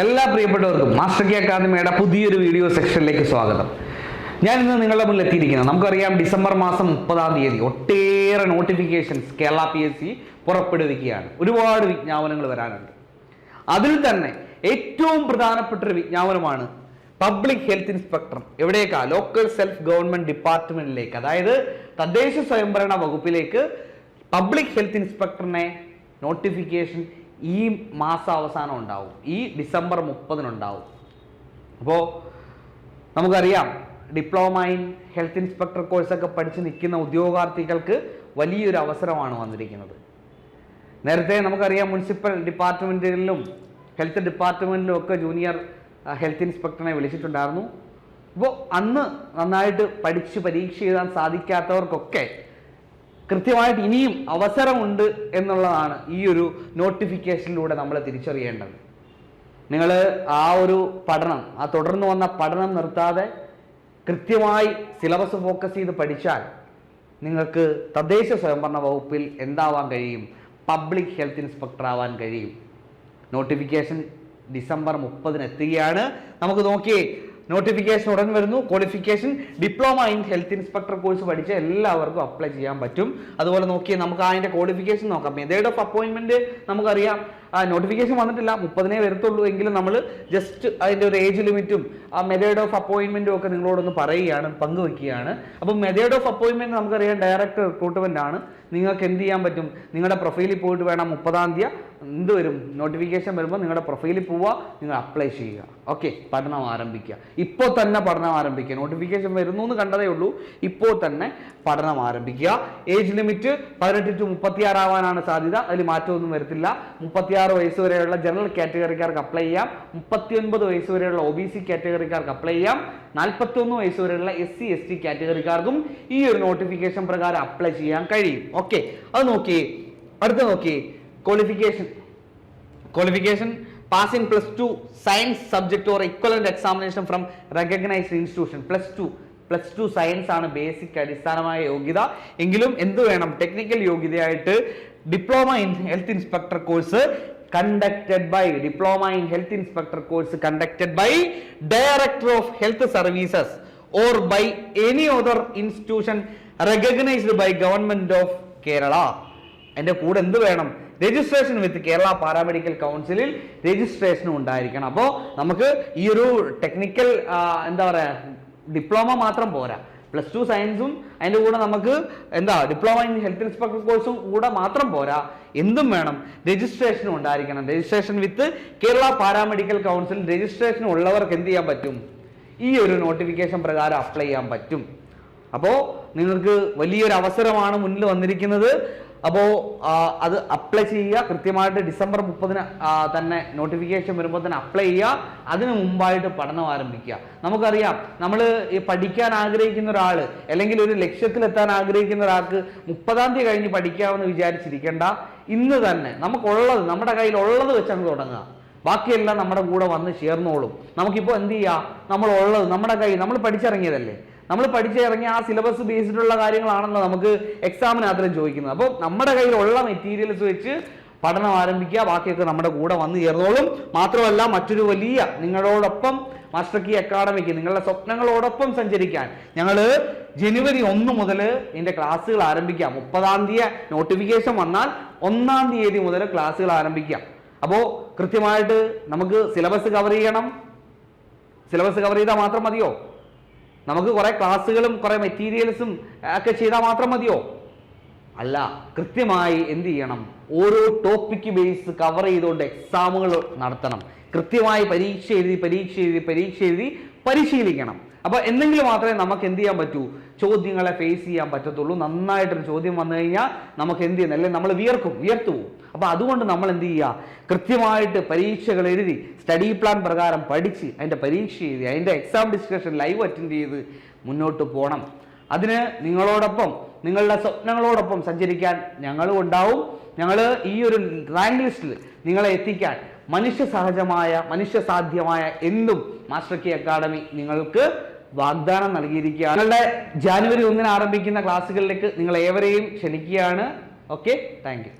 എല്ലാ പ്രിയപ്പെട്ടവർക്കും master K അക്കാദമിയുടെ പുതിയൊരു വീഡിയോ സെക്ഷനിലേക്ക് സ്വാഗതം. ഞാൻ ഇന്ന് നിങ്ങളുടെ മുന്നിൽ എത്തിയിരിക്കുന്നത്. നമുക്കറിയാം ഡിസംബർ മാസം മുപ്പതാം തീയതി ഒട്ടേറെ notifications Kerala P S C പുറപ്പെടുവിക്കുകയാണ്. ഒരുപാട് വിജ്ഞാപനങ്ങൾ വരാനുണ്ട്. അതിൽ തന്നെ ഏറ്റവും പ്രധാനപ്പെട്ട ഒരു വിജ്ഞാപനമാണ് പബ്ലിക് ഹെൽത്ത് ഇൻസ്പെക്ടർ എവിടേക്കാ? ലോക്കൽ സെൽഫ് ഗവൺമെന്റ് ഡിപ്പാർട്ട്മെന്റിലേക്ക് അതായത് തദ്ദേശ സ്വയംഭരണ വകുപ്പിലേക്ക് പബ്ലിക് ഹെൽത്ത് ഇൻസ്പെക്ടറിനെ നോട്ടിഫിക്കേഷൻ ഈ മാസാവസാനം ഉണ്ടാവും. ഈ ഡിസംബർ മുപ്പതിനുണ്ടാവും. അപ്പോൾ നമുക്കറിയാം ഡിപ്ലോമ ഇൻ ഹെൽത്ത് ഇൻസ്പെക്ടർ കോഴ്സൊക്കെ പഠിച്ച് നിൽക്കുന്ന ഉദ്യോഗാർത്ഥികൾക്ക് വലിയൊരു അവസരമാണ് വന്നിരിക്കുന്നത്. നേരത്തെ നമുക്കറിയാം മുനിസിപ്പൽ ഡിപ്പാർട്ട്മെന്റുകളിലും ഹെൽത്ത് ഡിപ്പാർട്ട്മെന്റിലും ഒക്കെ ജൂനിയർ ഹെൽത്ത് ഇൻസ്പെക്ടറിനെ വിളിച്ചിട്ടുണ്ടായിരുന്നു. അപ്പോൾ അന്ന് നന്നായിട്ട് പഠിച്ച് പരീക്ഷ എഴുതാൻ സാധിക്കാത്തവർക്കൊക്കെ കൃത്യമായിട്ട് ഇനിയും അവസരമുണ്ട് എന്നുള്ളതാണ് ഈ ഒരു നോട്ടിഫിക്കേഷനിലൂടെ നമ്മൾ തിരിച്ചറിയേണ്ടത്. നിങ്ങൾ ആ ഒരു പഠനം ആ തുടർന്ന് വന്ന പഠനം നിർത്താതെ കൃത്യമായി സിലബസ് ഫോക്കസ് ചെയ്ത് പഠിച്ചാൽ നിങ്ങൾക്ക് തദ്ദേശ സ്വയംഭരണ വകുപ്പിൽ എന്താവാൻ കഴിയും? പബ്ലിക് ഹെൽത്ത് ഇൻസ്പെക്ടർ ആവാൻ കഴിയും. നോട്ടിഫിക്കേഷൻ ഡിസംബർ മുപ്പതിന് എത്തുകയാണ്. നമുക്ക് നോക്കിയേ നോട്ടിഫിക്കേഷൻ ഉടൻ വരുന്നു. Qualification diploma in health inspector course പഠിച്ച എല്ലാവർക്കും അപ്ലൈ ചെയ്യാൻ പറ്റും. അതുപോലെ നോക്കിയാൽ നമുക്ക് അതിന്റെ ക്വാളിഫിക്കേഷൻ നോക്കാം. മെതേഡ് ഓഫ് അപ്പോയിൻമെന്റ് നമുക്കറിയാം. നോട്ടിഫിക്കേഷൻ വന്നിട്ടില്ല. മുപ്പതിനേ വരത്തുള്ളൂ എങ്കിലും നമ്മൾ ജസ്റ്റ് അതിന്റെ ഒരു ഏജ് ലിമിറ്റും ആ മെത്തേഡ് ഓഫ് അപ്പോയിൻമെന്റും ഒക്കെ നിങ്ങളോടൊന്ന് പറയുകയാണ് പങ്കുവെക്കുകയാണ്. അപ്പം മെത്തേഡ് ഓഫ് അപ്പോയിൻമെന്റ് നമുക്കറിയാം ഡയറക്റ്റ് റിക്രൂട്ട്മെന്റ് ആണ്. നിങ്ങൾക്ക് എന്ത് ചെയ്യാൻ പറ്റും? നിങ്ങളുടെ പ്രൊഫൈലിൽ പോയിട്ട് വേണം മുപ്പതാം തീയതി എന്ത് വരും? നോട്ടിഫിക്കേഷൻ വരുമ്പോൾ നിങ്ങളുടെ പ്രൊഫൈലിൽ പോവുക നിങ്ങൾ അപ്ലൈ ചെയ്യുക. ഓക്കെ പഠനം ആരംഭിക്കുക. ഇപ്പോൾ തന്നെ പഠനം ആരംഭിക്കുക. നോട്ടിഫിക്കേഷൻ വരുന്നു എന്ന് കണ്ടതേ ഉള്ളൂ. ഇപ്പോൾ തന്നെ പഠനം ആരംഭിക്കുക. ഏജ് ലിമിറ്റ് പതിനെട്ട് ടു മുപ്പത്തിയാറാവാനാണ് സാധ്യത. അതിൽ മാറ്റമൊന്നും വരത്തില്ല. മുപ്പത്തിയാറ് വയസ്സ് വരെയുള്ള ജനറൽ കാറ്റഗറിക്കാർക്ക് അപ്ലൈ ചെയ്യാം. മുപ്പത്തിയൊൻപത് വയസ്സ് വരെയുള്ള ഒ ബി സി കാറ്റഗറിക്കാർക്ക് അപ്ലൈ ചെയ്യാം. നാൽപ്പത്തൊന്ന് വയസ്സ് വരെയുള്ള എസ് സി എസ് ടി കാറ്റഗറിക്കാർക്കും ഈ ഒരു നോട്ടിഫിക്കേഷൻ പ്രകാരം അപ്ലൈ ചെയ്യാൻ കഴിയും. ഓക്കെ അത് നോക്കി അടുത്ത നോക്കി qualification qualification pass in plus two science subject or equivalent examination from recognised institution plus two plus two science ആണ് ബേസിക് അടിസ്ഥാനമായ യോഗ്യത. എങ്കിലും എന്ത് വേണം? Technical യോഗ്യതയായിട്ട് diploma in health inspector course conducted by diploma in health inspector course conducted by director of health services or by any other institution recognised by government of Kerala എന്റെ കൂടെ എന്ത് വേണം? രജിസ്ട്രേഷൻ വിത്ത് കേരള പാരാമെഡിക്കൽ കൗൺസിലിൽ രജിസ്ട്രേഷനും ഉണ്ടായിരിക്കണം. അപ്പോൾ നമുക്ക് ഈ ഒരു ടെക്നിക്കൽ എന്താ പറയുക ഡിപ്ലോമ മാത്രം പോരാ. പ്ലസ് ടു സയൻസും അതിന്റെ കൂടെ നമുക്ക് എന്താ ഡിപ്ലോമ ഇൻ ഹെൽത്ത് ഇൻസ്പെക്ടർ കോഴ്സും കൂടെ മാത്രം പോരാ. എന്തും വേണം. രജിസ്ട്രേഷനും ഉണ്ടായിരിക്കണം. Registration with Kerala paramedical council registration ഉള്ളവർക്ക് എന്ത് ചെയ്യാൻ പറ്റും? ഈ ഒരു നോട്ടിഫിക്കേഷൻ പ്രകാരം അപ്ലൈ ചെയ്യാൻ പറ്റും. അപ്പോൾ നിങ്ങൾക്ക് വലിയൊരു അവസരമാണ് മുന്നിൽ വന്നിരിക്കുന്നത്. അപ്പോൾ അത് അപ്ലൈ ചെയ്യുക. കൃത്യമായിട്ട് ഡിസംബർ മുപ്പതിന് തന്നെ നോട്ടിഫിക്കേഷൻ വരുമ്പോൾ തന്നെ അപ്ലൈ ചെയ്യുക. അതിന് മുമ്പായിട്ട് പഠനം ആരംഭിക്കുക. നമുക്കറിയാം നമ്മൾ ഈ പഠിക്കാൻ ആഗ്രഹിക്കുന്ന ഒരാൾ അല്ലെങ്കിൽ ഒരു ലക്ഷ്യത്തിലെത്താൻ ആഗ്രഹിക്കുന്ന ഒരാൾക്ക് മുപ്പതാം തീയതി കഴിഞ്ഞ് പഠിക്കാമെന്ന് വിചാരിച്ചിരിക്കേണ്ട. ഇന്ന് തന്നെ നമുക്കുള്ളത് നമ്മുടെ കയ്യിൽ ഉള്ളത് വെച്ചങ്ങ് തുടങ്ങുക. ബാക്കിയെല്ലാം നമ്മുടെ കൂടെ വന്ന് ചേർന്നോളും. നമുക്കിപ്പോൾ എന്ത് ചെയ്യാം? നമ്മൾ ഉള്ളത് നമ്മുടെ കയ്യിൽ നമ്മൾ പഠിച്ചിറങ്ങിയതല്ലേ? നമ്മൾ പഠിച്ചിറങ്ങിയ ആ സിലബസ് ബേസ്ഡുള്ള കാര്യങ്ങളാണല്ലോ നമുക്ക് എക്സാമിന് അത്രയും ചോദിക്കുന്നത്. അപ്പോൾ നമ്മുടെ കയ്യിലുള്ള മെറ്റീരിയൽസ് വെച്ച് പഠനം ആരംഭിക്കുക ബാക്കിയൊക്കെ നമ്മുടെ കൂടെ വന്നു ചേർന്നോളും. മാത്രമല്ല മറ്റൊരു വലിയ നിങ്ങളോടൊപ്പം മാസ്റ്റർ കീ അക്കാഡമിക്ക് നിങ്ങളുടെ സ്വപ്നങ്ങളോടൊപ്പം സഞ്ചരിക്കാൻ ഞങ്ങൾ ജനുവരി ഒന്ന് മുതൽ ഇതിന്റെ ക്ലാസ്സുകൾ ആരംഭിക്കാം മുപ്പതാം തീയതി നോട്ടിഫിക്കേഷൻ വന്നാൽ ഒന്നാം തീയതി മുതൽ ക്ലാസ്സുകൾ ആരംഭിക്കാം അപ്പോൾ കൃത്യമായിട്ട് നമുക്ക് സിലബസ് കവർ ചെയ്യണം. സിലബസ് കവർ ചെയ്താൽ മാത്രം മതിയോ? നമുക്ക് കുറേ ക്ലാസ്സുകളും കുറേ മെറ്റീരിയൽസും ഒക്കെ ചെയ്താൽ മാത്രം മതിയോ? അല്ല കൃത്യമായി എന്ത് ചെയ്യണം? ഓരോ ടോപ്പിക്ക് ബേസ് കവർ ചെയ്തുകൊണ്ട് എക്സാമുകൾ നടത്തണം. കൃത്യമായി പരീക്ഷ എഴുതി പരീക്ഷ എഴുതി പരീക്ഷ എഴുതി പരിശീലിക്കണം. അപ്പോൾ എന്തെങ്കിലും മാത്രമേ നമുക്ക് എന്ത് ചെയ്യാൻ പറ്റൂ? ചോദ്യങ്ങളെ ഫേസ് ചെയ്യാൻ പറ്റത്തുള്ളൂ. നന്നായിട്ടൊരു ചോദ്യം വന്നു കഴിഞ്ഞാൽ നമുക്ക് എന്ത് ചെയ്യുന്നു അല്ലെങ്കിൽ നമ്മൾ വിയർക്കും വിയർത്തു പോകും അപ്പോൾ അതുകൊണ്ട് നമ്മൾ എന്ത് ചെയ്യുക? കൃത്യമായിട്ട് പരീക്ഷകൾ എഴുതി സ്റ്റഡി പ്ലാൻ പ്രകാരം പഠിച്ച് അതിന്റെ പരീക്ഷ എഴുതി അതിന്റെ എക്സാം ഡിസ്കഷൻ ലൈവ് അറ്റൻഡ് ചെയ്ത് മുന്നോട്ട് പോകണം അതിന് നിങ്ങളോടൊപ്പം നിങ്ങളുടെ സ്വപ്നങ്ങളോടൊപ്പം സഞ്ചരിക്കാൻ ഞങ്ങളും ഉണ്ടാവും. ഞങ്ങൾ ഈ ഒരു റാങ്ക് ലിസ്റ്റിൽ നിങ്ങളെ എത്തിക്കാൻ മനുഷ്യ സഹജമായ മനുഷ്യ സാധ്യമായ എന്തും മാസ്റ്റർ കി അക്കാഡമി നിങ്ങൾക്ക് വാഗ്ദാനം നൽകിയിരിക്കുകയാണ്. നിങ്ങളുടെ ജാനുവരി ഒന്നിന് ആരംഭിക്കുന്ന ക്ലാസ്സുകളിലേക്ക് നിങ്ങൾ ഏവരെയും ക്ഷണിക്കുകയാണ്. Okay thank